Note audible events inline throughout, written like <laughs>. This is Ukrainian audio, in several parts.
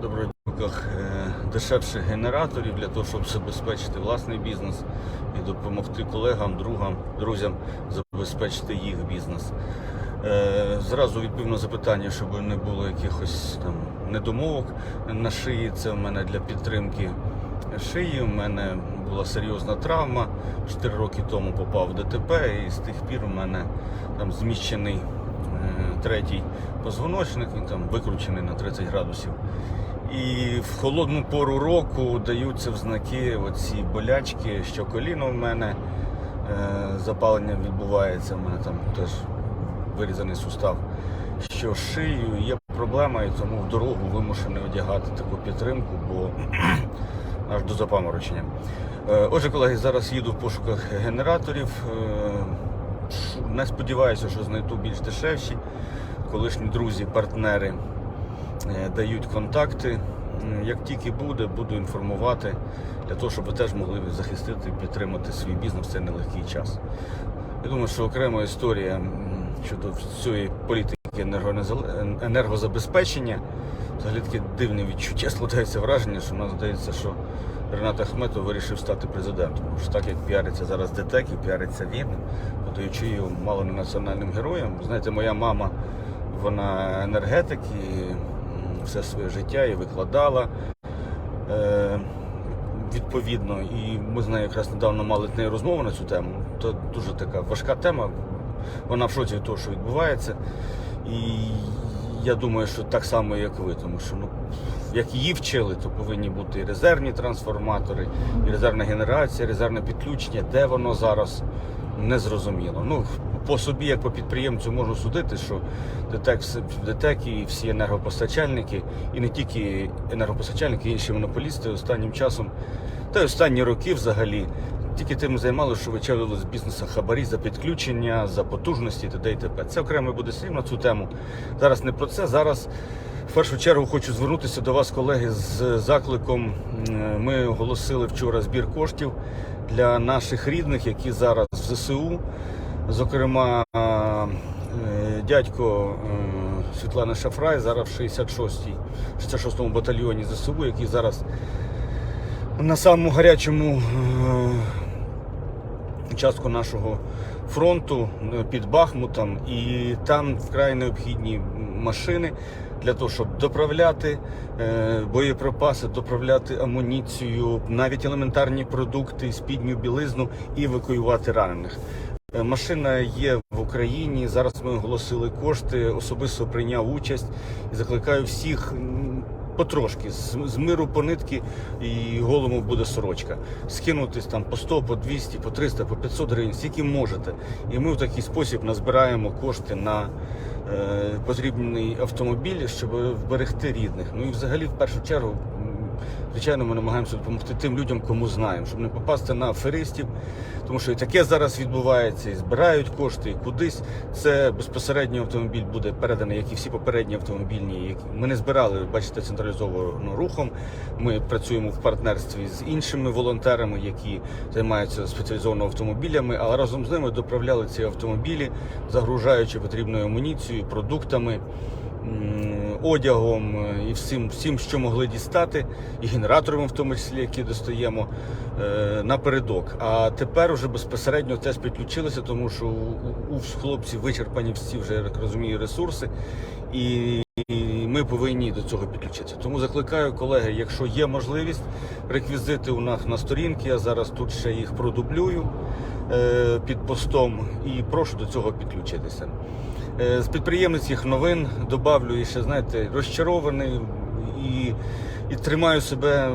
Дня. Е, Дешевших генераторів для того, щоб забезпечити власний бізнес і допомогти колегам, другам, друзям забезпечити їх бізнес. Е, Зразу відповів на запитання, щоб не було якихось там недомовок на шиї. Це в мене для підтримки шиї. У мене була серйозна травма. 4 роки тому попав в ДТП, і з тих пір у мене там зміщений е, третій позвоночник, він там викручений на 30 градусів. І в холодну пору року даються взнаки оці болячки, що коліно в мене е, запалення відбувається, в мене там теж вирізаний сустав. Що з шиєю є проблема, і тому в дорогу вимушений одягати таку підтримку, бо <clears throat> аж до запаморочення. Е, Отже, колеги, зараз їду в пошуках генераторів. Е, Не сподіваюся, що знайду більш дешевші. Колишні друзі, партнери дають контакти. Як тільки буде, буду інформувати для того, щоб ви теж могли захистити і підтримати свій бізнес в цей нелегкий час. Я думаю, що окрема історія щодо цієї політики енергозабезпечення. Взагалі таке дивне відчуття складається враження, що нам здається, що Ренат Ахметов вирішив стати президентом. Тому що так як піариться зараз ДТЕК і піариться він, подаючи його мало не національним героям. Знаєте, моя мама, вона енергетик і все своє життя і викладала. Е, відповідно, і ми з нею якраз недавно мали з нею розмову на цю тему. То дуже така важка тема. Вона в шоці від того, що відбувається. І я думаю, що так само, як ви, тому що ну, як її вчили, то повинні бути і резервні трансформатори, і резервна генерація, резервне підключення. Де воно зараз не зрозуміло. Ну, по собі, як по підприємцю, можу судити, що ДТЕК, ДТЕК і всі енергопостачальники, і не тільки енергопостачальники, інші монополісти останнім часом, та й останні роки взагалі, тільки тим займалися, що вичавлювали з бізнесу хабарі за підключення, за потужності т.д. і т.п. Це окремо буде слів на цю тему. Зараз не про це. Зараз в першу чергу хочу звернутися до вас, колеги, з закликом. Ми оголосили вчора збір коштів для наших рідних, які зараз в ЗСУ. Зокрема, е, дядько е, Світлани Шафрай зараз в 66-й, 66-му батальйоні ЗСУ, який зараз на самому гарячому е, участку нашого фронту під Бахмутом, і там вкрай необхідні машини для того, щоб доправляти боєприпаси, доправляти амуніцію, навіть елементарні продукти, спідню білизну і евакуювати ранених. Е, Машина є в Україні. Зараз ми оголосили кошти. Особисто прийняв участь і закликаю всіх потрошки з, миру по нитки і голому буде сорочка. Скинутись там по 100, по 200, по 300, по 500 гривень, скільки можете. І ми в такий спосіб назбираємо кошти на е, потрібний автомобіль, щоб вберегти рідних. Ну і взагалі, в першу чергу, звичайно, ми намагаємося допомогти тим людям, кому знаємо, щоб не попасти на аферистів, тому що і таке зараз відбувається, і збирають кошти, і кудись. Це безпосередньо автомобіль буде переданий, як і всі попередні автомобільні. Ми не збирали, бачите, централізованим рухом. Ми працюємо в партнерстві з іншими волонтерами, які займаються спеціалізованими автомобілями, але разом з ними доправляли ці автомобілі, загружаючи потрібною амуніцією, продуктами. Одягом е, і всім, всім, що могли дістати, і генераторами, в тому числі, які достаємо е, напередок. А тепер вже безпосередньо теж підключилися, тому що у, у, хлопців вичерпані всі вже я розумію ресурси, і ми повинні до цього підключитися. Тому закликаю колеги, якщо є можливість, реквізити у нас на сторінки. Я зараз тут ще їх продублюю е, під постом і прошу до цього підключитися. Е, З підприємницьких новин добавлю і ще, знаєте, розчарований і, і тримаю себе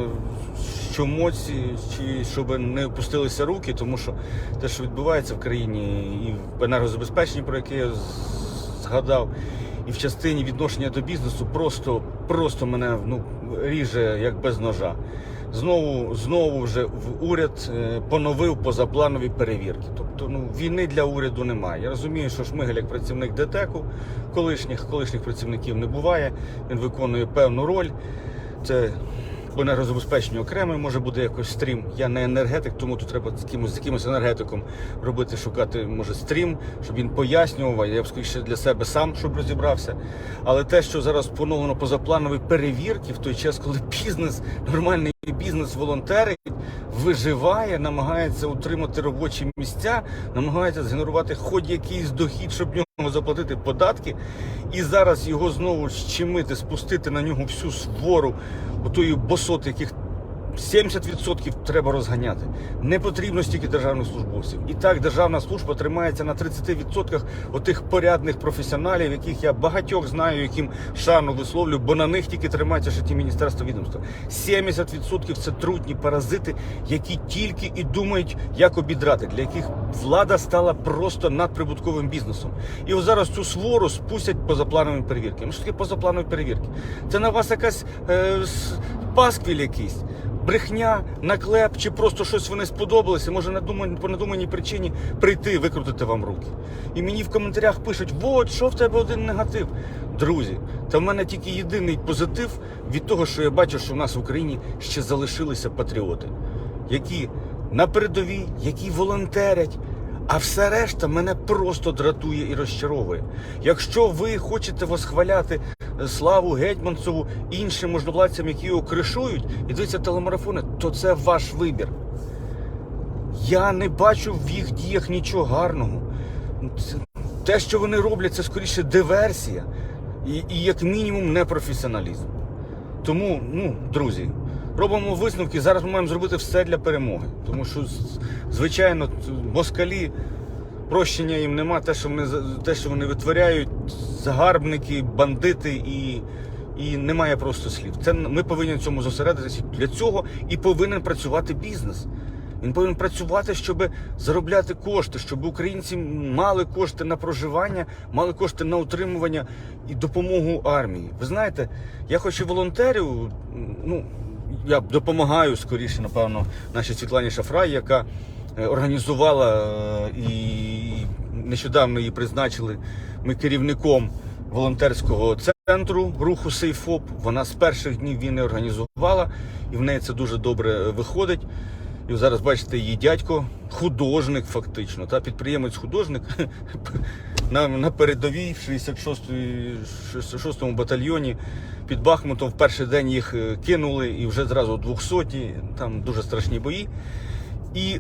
щомоці, чи щоб не опустилися руки, тому що те, що відбувається в країні, і в енергозабезпеченні, про яке я згадав, і в частині відношення до бізнесу, просто, просто мене ну, ріже як без ножа. Знову, знову вже в уряд е, поновив позапланові перевірки. Тобто ну, війни для уряду немає. Я розумію, що Шмигель як працівник ДТЕКу, колишніх, колишніх працівників не буває. Він виконує певну роль. Це по енергозабезпеченню окремий може буде якось стрім. Я не енергетик, тому тут треба з кимось з якимось енергетиком робити, шукати може стрім, щоб він пояснював. Я б скоріше для себе сам, щоб розібрався. Але те, що зараз поновлено позапланові перевірки, в той час, коли бізнес, нормальний бізнес волонтерить, виживає, намагається утримати робочі місця, намагається згенерувати хоч якийсь дохід, щоб нього заплатити податки, і зараз його знову щемити, спустити на нього всю свору отої босоти, яких 70% треба розганяти. Не потрібно стільки державних службовців. І так державна служба тримається на 30% отих порядних професіоналів, яких я багатьох знаю, яким шану висловлю, бо на них тільки тримаються ще ті міністерства відомства. 70% це трутні паразити, які тільки і думають, як обідрати, для яких влада стала просто надприбутковим бізнесом. І ось зараз цю свору спустять позапланові перевірки. Ну що таке позапланові перевірки? Це на вас якась е, пасквіль якийсь брехня, наклеп, чи просто щось вони сподобалося, може на думань- по надуманій причині прийти, викрутити вам руки. І мені в коментарях пишуть: от, що в тебе один негатив. Друзі, та в мене тільки єдиний позитив від того, що я бачу, що в нас в Україні ще залишилися патріоти, які на передовій, які волонтерять. А все решта мене просто дратує і розчаровує. Якщо ви хочете восхваляти славу Гетьманцеву іншим можновладцям, які його кришують, і дивиться телемарафони, то це ваш вибір. Я не бачу в їх діях нічого гарного. Те, що вони роблять, це скоріше диверсія і, і як мінімум непрофесіоналізм. Тому, ну, друзі, робимо висновки. Зараз ми маємо зробити все для перемоги. Тому що, звичайно, москалі прощення їм нема. Те, що вони, те, що вони витворяють, загарбники, бандити і. І немає просто слів. Це ми повинні цьому зосередитися. Для цього і повинен працювати бізнес. Він повинен працювати, щоб заробляти кошти, щоб українці мали кошти на проживання, мали кошти на утримування і допомогу армії. Ви знаєте, я хоч і волонтерю, ну я допомагаю скоріше, напевно, нашій Світлані Шафрай, яка е, організувала е, і нещодавно її призначили ми керівником волонтерського центру руху Сейфоп. Вона з перших днів війни організувала, і в неї це дуже добре виходить. І зараз бачите її дядько, художник, фактично, та підприємець-художник <laughs> на, на передовій в 66-й 66-му батальйоні під Бахмутом в перший день їх е, кинули і вже зразу 200, там дуже страшні бої. І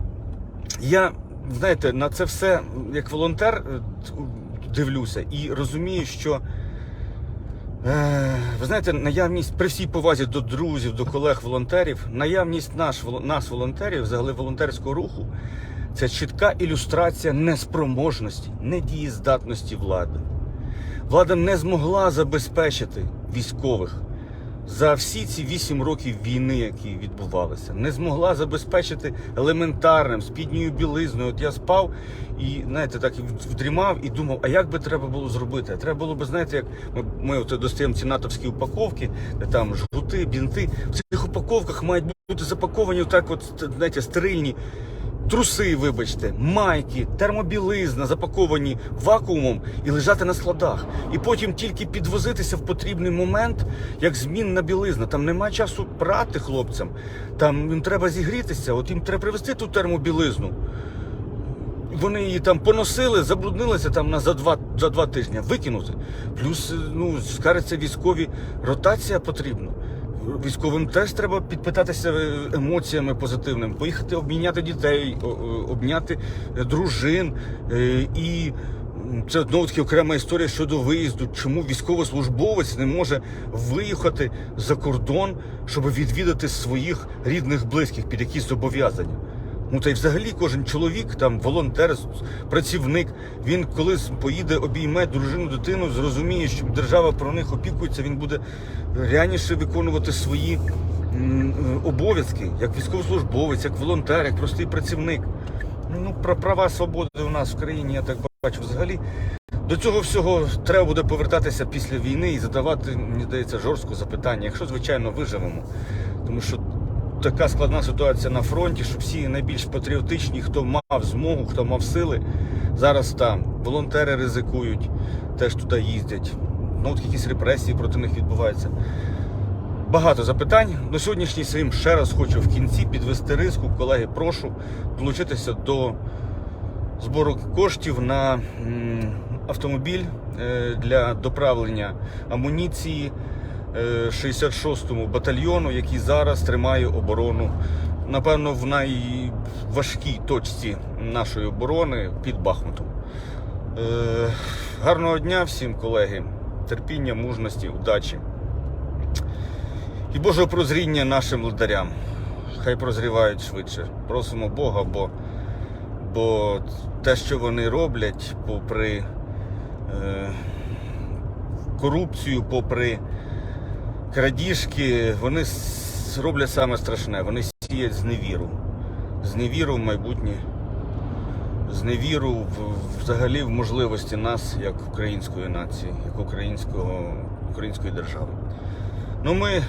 <clears throat> я, знаєте, на це все як волонтер е, дивлюся і розумію, що. Е, Ви знаєте, наявність при всій повазі до друзів, до колег-волонтерів, наявність наш, нас, волонтерів, взагалі волонтерського руху, це чітка ілюстрація неспроможності, недієздатності влади. Влада не змогла забезпечити військових за всі ці вісім років війни, які відбувалися, не змогла забезпечити елементарним спідньою білизною. От я спав і знаєте, так вдрімав і думав, а як би треба було зробити? Треба було б, знаєте, як ми, ми от достаємо ці натовські упаковки, де там жгути, бінти. В цих упаковках мають бути запаковані так, от знаєте, стерильні. Труси, вибачте, майки, термобілизна запаковані вакуумом і лежати на складах. І потім тільки підвозитися в потрібний момент, як змінна білизна. Там немає часу прати хлопцям. Там їм треба зігрітися, от їм треба привезти ту термобілизну. Вони її там поносили, забруднилися там на за два, за два тижні, викинути. Плюс, е, ну, скажеться, військові ротація потрібна. Військовим теж треба підпитатися е, емоціями позитивними, поїхати обміняти дітей, о- о- обміняти е, дружин. Е, І це знову таки окрема історія щодо виїзду. Чому військовослужбовець не може виїхати за кордон, щоб відвідати своїх рідних близьких під якісь зобов'язання? Ну та й взагалі кожен чоловік, там волонтер, працівник, він коли поїде, обійме дружину, дитину, зрозуміє, що держава про них опікується, він буде реальніше виконувати свої е, обов'язки, як військовослужбовець, як волонтер, як простий працівник. Ну, про права свободи у нас в країні, я так бачу, взагалі. До цього всього треба буде повертатися після війни і задавати, мені здається, жорстко запитання, якщо, звичайно, виживемо. Тому що така складна ситуація на фронті, що всі найбільш патріотичні, хто мав змогу, хто мав сили, зараз там. Волонтери ризикують, теж туди їздять. Ну, от якісь репресії проти них відбуваються. Багато запитань. На сьогоднішній своїм ще раз хочу в кінці підвести риску. Колеги, прошу долучитися до збору коштів на автомобіль е, для доправлення амуніції 66-му батальйону, який зараз тримає оборону, напевно, в найважкій точці нашої оборони під Бахмутом. Е, Гарного дня всім, колеги, терпіння, мужності, удачі. І Божого прозріння нашим ледарям. Хай прозрівають швидше. Просимо Бога, бо, бо те, що вони роблять, попри е, корупцію, попри крадіжки, вони роблять саме страшне. Вони сіють зневіру. Зневіру в майбутнє, зневіру взагалі в можливості нас, як української нації, як українського, української держави. Ну, ми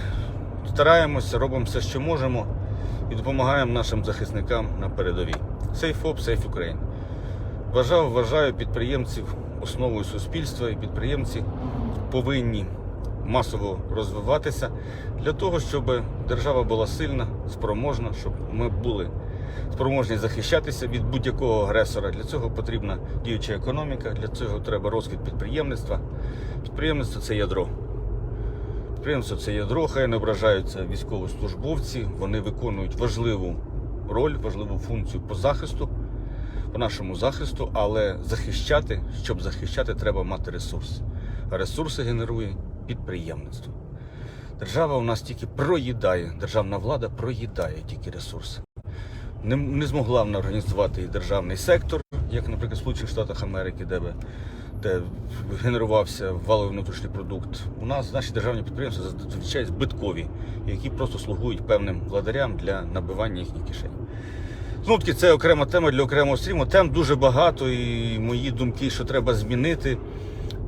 стараємося, робимо все, що можемо, і допомагаємо нашим захисникам на передовій. Safe Up, Safe Ukraine. Вважав, вважаю підприємців основою суспільства, і підприємці повинні масово розвиватися для того, щоб держава була сильна, спроможна, щоб ми були спроможні захищатися від будь-якого агресора. Для цього потрібна діюча економіка, для цього треба розквіт підприємництва. Підприємництво це ядро. Підприємство це ядро, хай не ображаються військовослужбовці. Вони виконують важливу роль, важливу функцію по захисту, по нашому захисту, але захищати, щоб захищати, треба мати ресурс. А ресурси генерує підприємництво. Держава у нас тільки проїдає, державна влада проїдає тільки ресурси. Не, не змогла вона організувати і державний сектор, як, наприклад, в Сполучених Штатах Америки, де би де генерувався валовий внутрішній продукт. У нас наші державні підприємства зазвичай збиткові, які просто слугують певним владарям для набивання їхніх кишень. Знову таки, це окрема тема для окремого стріму. Тем дуже багато, і мої думки, що треба змінити.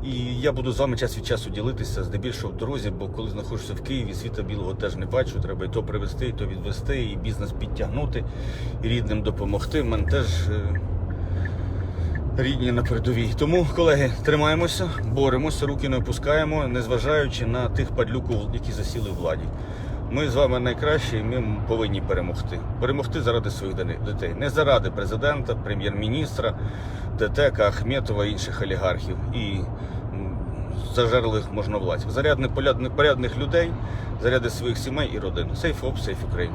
І я буду з вами час від часу ділитися здебільшого в дорозі, бо коли знаходжуся в Києві, світа білого теж не бачу. Треба і то привезти, і то відвести, і бізнес підтягнути, і рідним допомогти. В мене теж е, рідні на передовій. Тому, колеги, тримаємося, боремося, руки не опускаємо, незважаючи на тих падлюків, які засіли в владі. Ми з вами найкращі, і ми повинні перемогти. Перемогти заради своїх дітей, не заради президента, прем'єр-міністра, ДТК, Ахметова інших олігархів і зажерлих можновладців. Зарядних порядних, людей, заряди своїх сімей і родин. Сейф оп, сейф Ukraine.